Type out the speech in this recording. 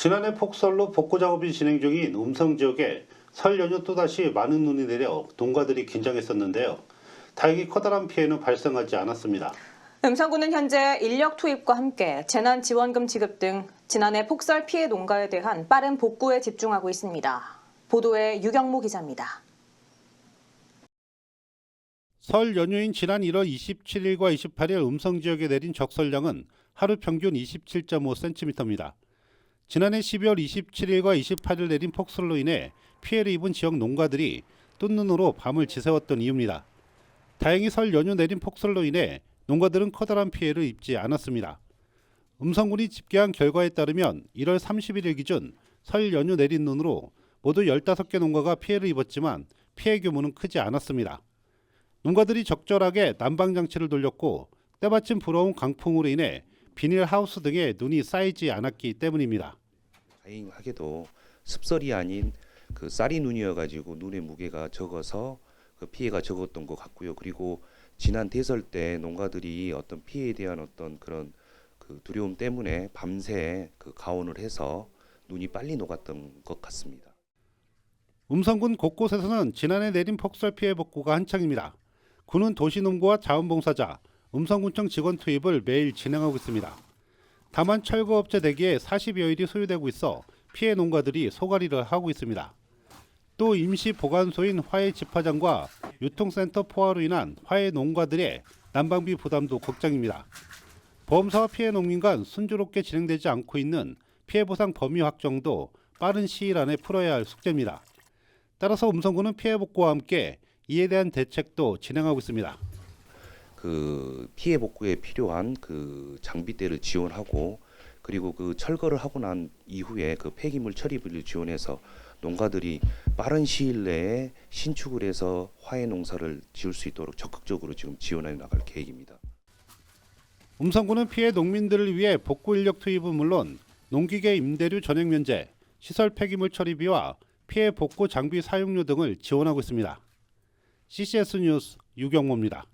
지난해 폭설로 복구 작업이 진행 중인 음성 지역에 설 연휴 또다시 많은 눈이 내려 농가들이 긴장했었는데요. 다행히 커다란 피해는 발생하지 않았습니다. 음성군은 현재 인력 투입과 함께 재난 지원금 지급 등 지난해 폭설 피해 농가에 대한 빠른 복구에 집중하고 있습니다. 보도에 유경모 기자입니다. 설 연휴인 지난 1월 27일과 28일 음성 지역에 내린 적설량은 하루 평균 27.5cm입니다. 지난해 12월 27일과 28일 내린 폭설로 인해 피해를 입은 지역 농가들이 뚠눈으로 밤을 지새웠던 이유입니다. 다행히 설 연휴 내린 폭설로 인해 농가들은 커다란 피해를 입지 않았습니다. 음성군이 집계한 결과에 따르면 1월 31일 기준 설 연휴 내린 눈으로 모두 15개 농가가 피해를 입었지만 피해 규모는 크지 않았습니다. 농가들이 적절하게 난방 장치를 돌렸고 때마침 불어온 강풍으로 인해 비닐 하우스 등에 눈이 쌓이지 않았기 때문입니다. 다행하게도 습설이 아닌 그 쌀이 눈이어 가지고 눈의 무게가 적어서 그 피해가 적었던 것 같고요. 그리고 지난 대설 때 농가들이 어떤 피해에 대한 어떤 그런 그 두려움 때문에 밤새 그 가온을 해서 눈이 빨리 녹았던 것 같습니다. 음성군 곳곳에서는 지난해 내린 폭설 피해 복구가 한창입니다. 군은 도시농구와 자원봉사자, 음성군청 직원 투입을 매일 진행하고 있습니다. 다만 철거업체 대기에 40여일이 소요되고 있어 피해 농가들이 소가리를 하고 있습니다. 또 임시 보관소인 화해 집화장과 유통센터 포화로 인한 화해 농가들의 난방비 부담도 걱정입니다. 보험사와 피해 농민 간 순조롭게 진행되지 않고 있는 피해 보상 범위 확정도 빠른 시일 안에 풀어야 할 숙제입니다. 따라서 음성군은 피해 복구와 함께 이에 대한 대책도 진행하고 있습니다. 그 피해 복구에 필요한 그 장비대를 지원하고 그리고 그 철거를 하고 난 이후에 그 폐기물 처리비를 지원해서 농가들이 빠른 시일 내에 신축을 해서 화해 농사를 지을 수 있도록 적극적으로 지금 지원해 나갈 계획입니다. 음성군은 피해 농민들을 위해 복구 인력 투입은 물론 농기계 임대료 전액 면제, 시설 폐기물 처리비와 피해 복구 장비 사용료 등을 지원하고 있습니다. CCS 뉴스 유경모입니다.